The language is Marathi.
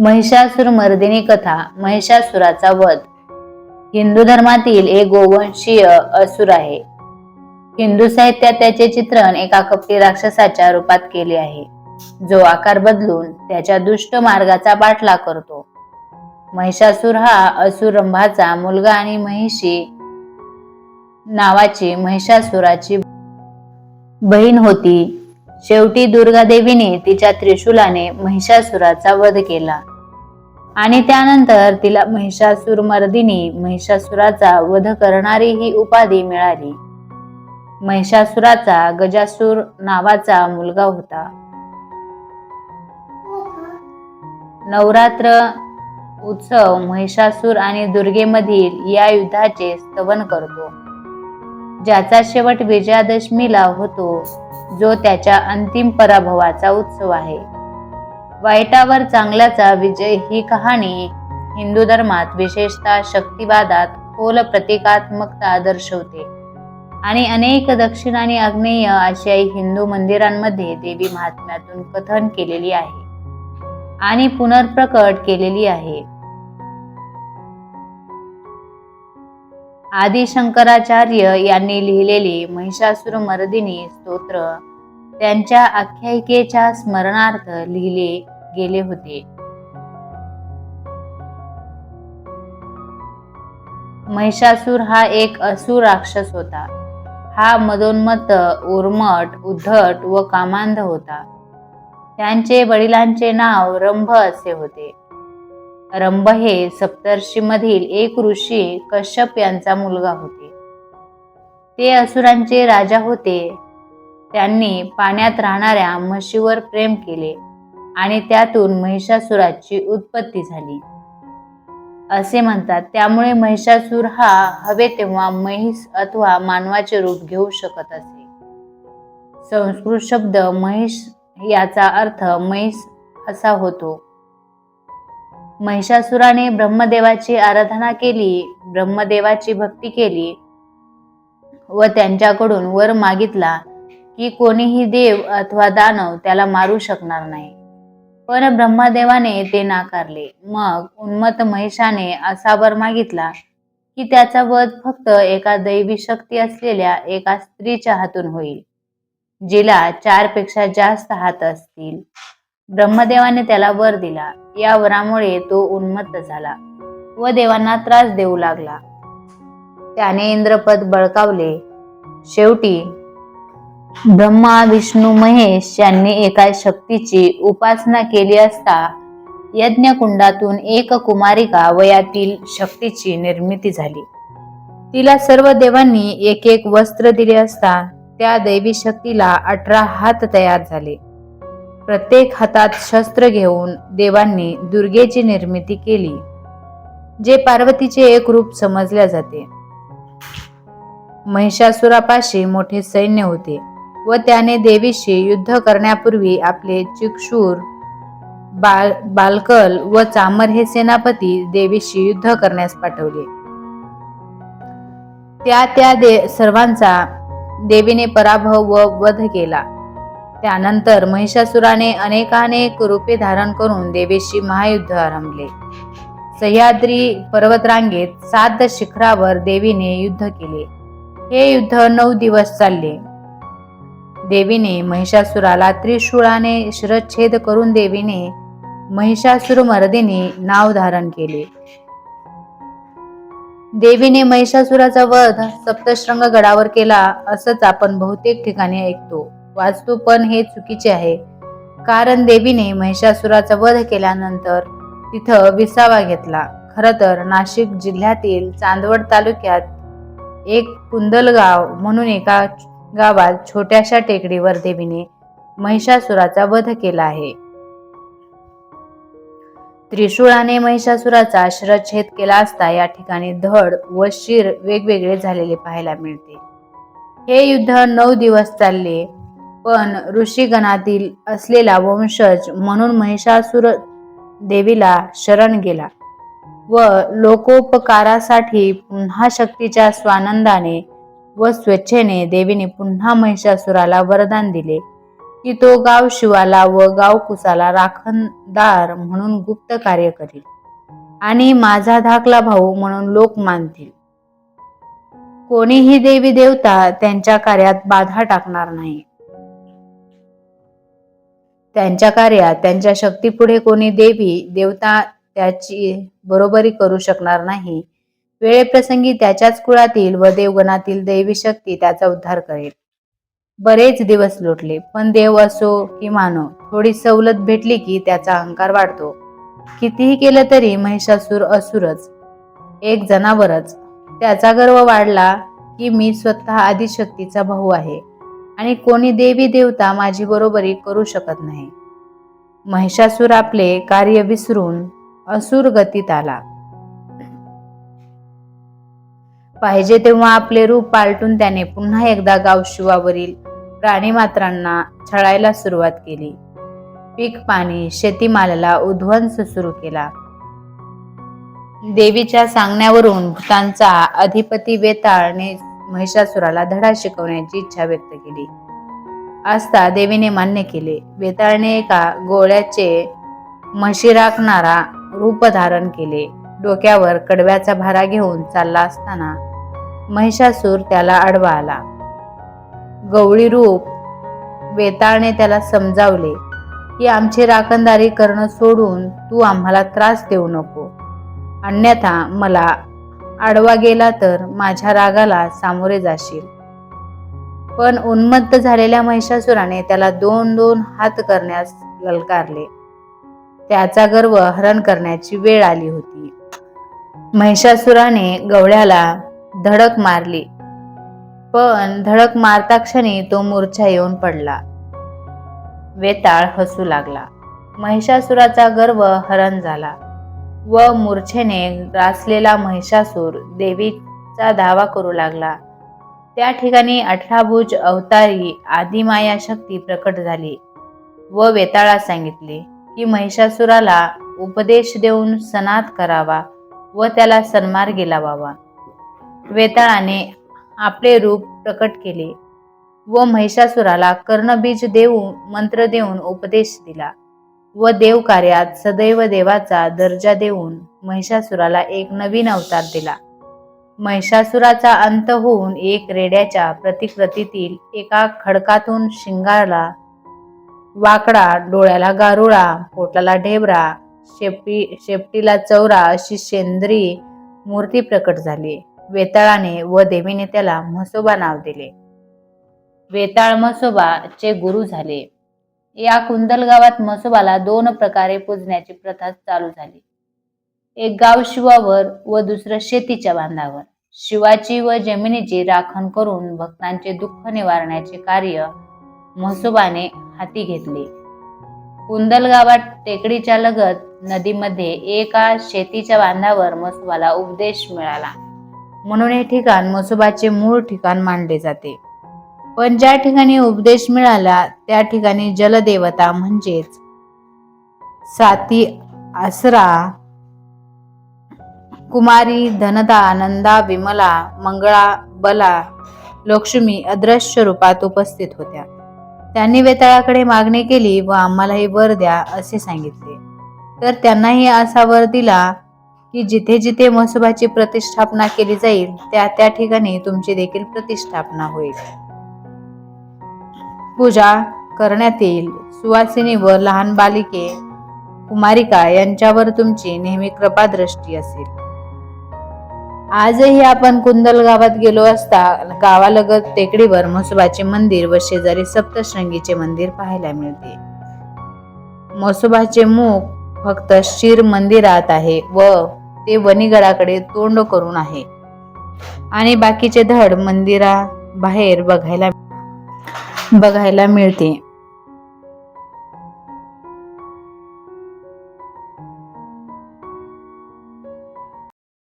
महिषासूर मर्दिनी कथा महिषासुराचा वध. हिंदू धर्मातील एक गोवंशीय असुर आहे. हिंदू साहित्यात त्याचे चित्रण एका कपटी राक्षसाच्या रूपात केले आहे. जो आकार बदलून त्याच्या दुष्ट मार्गाचा पाठलाग करतो. महिषासूर हा असुर रंभाचा मुलगा आणि महिषी नावाची महिषासुराची बहीण होती. शेवटी दुर्गा देवीने तिच्या त्रिशूलाने महिषासुराचा वध केला. आणि त्यानंतर तिला महिषासूर मर्दिनी महिषासुराचा वध करणारी ही उपाधी मिळाली. महिषासुराचा गजासूर नावाचा मुलगा होता. नवरात्र उत्सव महिषासूर आणि दुर्गेमधील या युद्धाचे स्तवन करतो. ज्याचा शेवट विजयादशमीला होतो जो त्याच्या अंतिम पराभवाचा उत्सव आहे. वाईटावर चांगल्याचा विजय ही कहाणी हिंदू धर्मात विशेषतः शक्तिवादात खोल प्रतिकात्मकता दर्शवते. आणि अनेक दक्षिण आणि आग्नेय आशियाई हिंदू मंदिरांमध्ये देवी महात्म्यातून कथन केलेली आहे. आणि पुनर्प्रकट केलेली आहे. आदि शंकराचार्य यांनी लिहिलेले महिषासुर मर्दिनी स्तोत्र त्यांच्या आख्यायिकेच्या स्मरणार्थ लिहिले गेले होते. महिषासूर हा एक असुर राक्षस होता. हा मदोन्मत उर्मट उद्धट व कामांध होता. त्यांचे वडिलांचे नाव रंभ असे होते. रंभ हे सप्तर्षीमधील एक ऋषी कश्यप यांचा मुलगा होते. ते असुरांचे राजा होते. त्यांनी पाण्यात राहणाऱ्या म्हशीवर प्रेम केले. आणि त्यातून महिषासुराची उत्पत्ती झाली. असे म्हणतात त्यामुळे महिषासूर हा हवे तेव्हा महिष अथवा मानवाचे रूप घेऊ शकत असे. संस्कृत शब्द महिष याचा अर्थ महिष असा होतो. महिषासुराने ब्रह्मदेवाची आराधना केली ब्रह्मदेवाची भक्ती केली व त्यांच्याकडून वर मागितला की कोणीही देव अथवा दानव त्याला मारू शकणार नाही. पण ब्रह्मदेवाने ते नाकारले. मग उन्मत महिषाने असा वर मागितला की त्याचा वध फक्त एका दैवी शक्ती असलेल्या एका स्त्रीच्या हातून होईल जिला चारपेक्षा जास्त हात असतील. ब्रह्मदेवाने त्याला वर दिला. या वरामुळे तो उन्मत्त झाला व देवांना त्रास देऊ लागला. त्याने इंद्रपद बळकावले. शेवटी ब्रह्मा विष्णू महेश यांनी एका शक्तीची उपासना केली असता यज्ञकुंडातून एक कुमारिका वयातील शक्तीची निर्मिती झाली. तिला सर्व देवांनी एक एक वस्त्र दिले असता त्या दैवी शक्तीला अठरा हात तयार झाले. प्रत्येक हातात शस्त्र घेऊन देवांनी दुर्गेची निर्मिती केली जे पार्वतीचे एक रूप समजल्या जाते. महिषासुरापाशी मोठे सैन्य होते. व त्याने देवीशी युद्ध करण्यापूर्वी आपले चिक्षूर बाल बालकल व चामर हे सेनापती देवीशी युद्ध करण्यास पाठवले. त्या त्या दे सर्वांचा देवीने पराभव व वध केला. त्यानंतर महिषासुराने अनेकानेक रूपे धारण करून देवीशी महायुद्ध आरंभले. सह्याद्री पर्वतरांगेत सात शिखरावर देवीने युद्ध केले. हे युद्ध नऊ दिवस चालले. देवीने महिषासुराला त्रिशूळाने शिरच्छेद करून देवीने महिषासुर मर्दिनी नाव धारण केले. देवीने महिषासुराचा वध सप्तशृंग गडावर केला असंच आपण बहुतेक ठिकाणी ऐकतो. वाचतो पण हे चुकीचे आहे. कारण देवीने महिषासुराचा वध केल्यानंतर तिथं विसावा घेतला. खर तर नाशिक जिल्ह्यातील चांदवड तालुक्यात एक कुंदलगाव म्हणून एका गावात छोट्याशा टेकडीवर देवीने महिषासुराचा वध केला आहे. त्रिशूळाने महिषासुराचा शिरच्छेद केला असता या ठिकाणी धड व शिर वेगवेगळे झालेले पाहायला मिळते. हे युद्ध नऊ दिवस चालले पण ऋषीगणातील असलेला वंशज म्हणून महिषासुर देवीला शरण गेला व लोकोपकारासाठी पुन्हा शक्तीच्या स्वानंदाने व स्वेच्छेने देवीने पुन्हा महिषासुराला वरदान दिले. की तो गाव शिवाला व गाव कुसाला राखणदार म्हणून गुप्त कार्य करील आणि माझा धाकला भाऊ म्हणून लोक मानतील. कोणीही देवी देवता त्यांच्या कार्यात बाधा टाकणार नाही. त्यांच्या कार्यात त्यांच्या शक्तीपुढे कोणी देवी देवता त्याची बरोबरी करू शकणार नाही. वेळेप्रसंगी त्याच्याच कुळातील व देवगणातील दैवी शक्ती त्याचा उद्धार करेल. बरेच दिवस लोटले पण देव असो की मानव थोडी सवलत भेटली की त्याचा अहंकार वाढतो. कितीही केलं तरी महिषासूर असुरच एक जनावरच. त्याचा गर्व वाढला की मी स्वतः आदिशक्तीचा भाऊ आहे आणि कोणी देवी देवता माझी बरोबरी करू शकत नाही. महिषासूर आपले कार्य विसरून असुर गतीत आला. पाहिजे तेव्हा आपले रूप पालटून त्याने पुन्हा एकदा गावशिवावरील प्राणीमात्रांना छळायला सुरुवात केली. पीक पाणी शेतीमालाला उध्वंस सुरू केला. देवीच्या सांगण्यावरून भूतांचा अधिपती वेताळने महिषासुराला धडा शिकवण्याची इच्छा व्यक्त केली. असता देवीने मान्य केले. वेताळने एका गोळ्याचे म्हशी राखणारा रूप धारण केले. डोक्यावर कडव्याचा भारा घेऊन चालला असताना महिषासूर त्याला आडवा आला गवळी रूप वेताळने त्याला समजावले की आमची राखणदारी करणं सोडून तू आम्हाला त्रास देऊ नको. अन्यथा मला आडवा गेला तर माझ्या रागाला सामोरे जाशील. पण उन्मत्त झालेल्या महिषासुराने त्याला दोन दोन हात करण्यास ललकारले. त्याचा गर्व हरण करण्याची वेळ आली होती. महिषासुराने गवळ्याला धडक मारली. पण धडक मारता क्षणी तो मूर्छा येऊन पडला. वेताळ हसू लागला. महिषासुराचा गर्व हरण झाला. व मूर्छेने ग्रासलेला महिषासूर देवीचा दावा करू लागला. त्या ठिकाणी अठराभुज अवतारी आदिमाया शक्ती प्रकट झाली व वेताळा सांगितले की महिषासुराला उपदेश देऊन सनात करावा व त्याला सन्मार्गी लावावा. वेताळाने आपले रूप प्रकट केले व महिषासुराला कर्णबीज देऊन मंत्र देऊन उपदेश दिला व देव कार्यात सदैव देवाचा दर्जा देऊन महिषासुराला एक नवीन अवतार दिला. महिषासुराचा अंत होऊन एक रेड्याच्या प्रतिकृतीतील एका खडकातून शिंगाला वाकडा डोळ्याला गारुळा पोटाला ढेबरा शेपटी शेपटीला चौरा अशी शेंद्री मूर्ती प्रकट झाली. वेताळाने व देवीने त्याला म्हसोबा नाव दिले. वेताळ म्हसोबाचे गुरु झाले. या कुंदल गावात म्हसोबाला दोन प्रकारे पूजण्याची प्रथा चालू झाली. एक गाव शिवावर व दुसरं शेतीच्या बांधावर. शिवाची व जमिनीची राखण करून भक्तांचे दुःख निवारण्याचे कार्य म्हसोबाने हाती घेतले. कुंदल गावात टेकडीच्या लगत नदीमध्ये एका शेतीच्या बांधावर म्हसोबाला उपदेश मिळाला. म्हणून हे ठिकाण म्हसोबाचे मूळ ठिकाण मानले जाते. पण ज्या ठिकाणी उपदेश मिळाला त्या ठिकाणी जलदेवता म्हणजेच साती आसरा कुमारी धनदा नंदा विमला मंगळा बला लक्ष्मी अदृश्य रूपात उपस्थित होत्या. त्यांनी वेताळाकडे मागणी केली व आम्हालाही वर द्या असे सांगितले. तर त्यांनाही असा वर दिला की जिथे जिथे म्हसोबाची प्रतिष्ठापना केली जाईल त्या त्या ठिकाणी तुमची देखील प्रतिष्ठापना होईल. पूजा करण्यात येईल. सुवासिनी व लहान बालिके कुमारिका यांच्यावर तुमची नेहमी कृपादृष्टी असेल. आजही आपण कुंदल गावात गेलो असता गावालगत टेकडीवर म्हसोबाचे मंदिर व शेजारी सप्तशृंगीचे मंदिर पाहायला मिळते. म्हसोबाचे मुख फक्त शिर मंदिरात आहे व ते वणीगडाकडे तोंड करून आहे. आणि बाकीचे धड मंदिरा बाहेर बघायला बघायला मिळते.